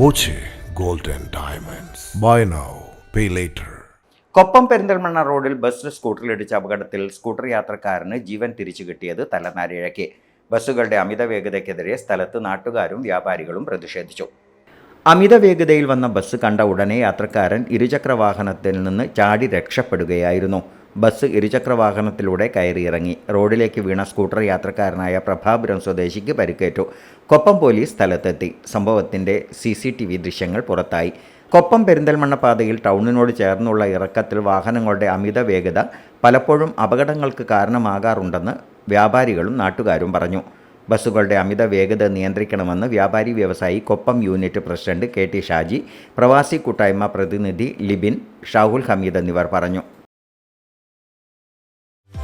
Boche gold and Diamonds. Buy now, pay later. Koppam Perinthalmanna റോഡിൽ bus സ്കൂട്ടറിലിടിച്ച അപകടത്തിൽ scooter യാത്രക്കാരന് ജീവൻ തിരിച്ചു കിട്ടിയത് തലനാരിഴയ്ക്ക് ബസ്സുകളുടെ അമിത വേഗതയ്ക്കെതിരെ സ്ഥലത്ത് നാട്ടുകാരും വ്യാപാരികളും പ്രതിഷേധിച്ചു അമിത വേഗതയിൽ വന്ന ബസ് കണ്ട ഉടനെ യാത്രക്കാരൻ ഇരുചക്ര വാഹനത്തിൽ നിന്ന് ചാടി രക്ഷപ്പെടുകയായിരുന്നു ബസ് ഇരുചക്ര വാഹനത്തിലൂടെ കയറിയിറങ്ങി. റോഡിലേക്ക് വീണ സ്കൂട്ടർ യാത്രക്കാരനായ പ്രഭാപുരം സ്വദേശിക്ക് പരിക്കേറ്റു. കൊപ്പം പോലീസ് സ്ഥലത്തെത്തി. സംഭവത്തിന്റെ സി സി ടി വി ദൃശ്യങ്ങൾ പുറത്തായി. കൊപ്പം പെരിന്തൽമണ്ണ പാതയിൽ ടൗണിനോട് ചേർന്നുള്ള ഇറക്കത്തിൽ വാഹനങ്ങളുടെ അമിത വേഗത പലപ്പോഴും അപകടങ്ങൾക്ക് കാരണമാകാറുണ്ടെന്ന് വ്യാപാരികളും നാട്ടുകാരും പറഞ്ഞു. ബസ്സുകളുടെ അമിത വേഗത നിയന്ത്രിക്കണമെന്ന് വ്യാപാരി വ്യവസായി Koppam unit president K T Shaji പ്രവാസി കൂട്ടായ്മ പ്രതിനിധി ലിബിൻ ഷാഹുൽ ഹമീദ് എന്നിവർ പറഞ്ഞു.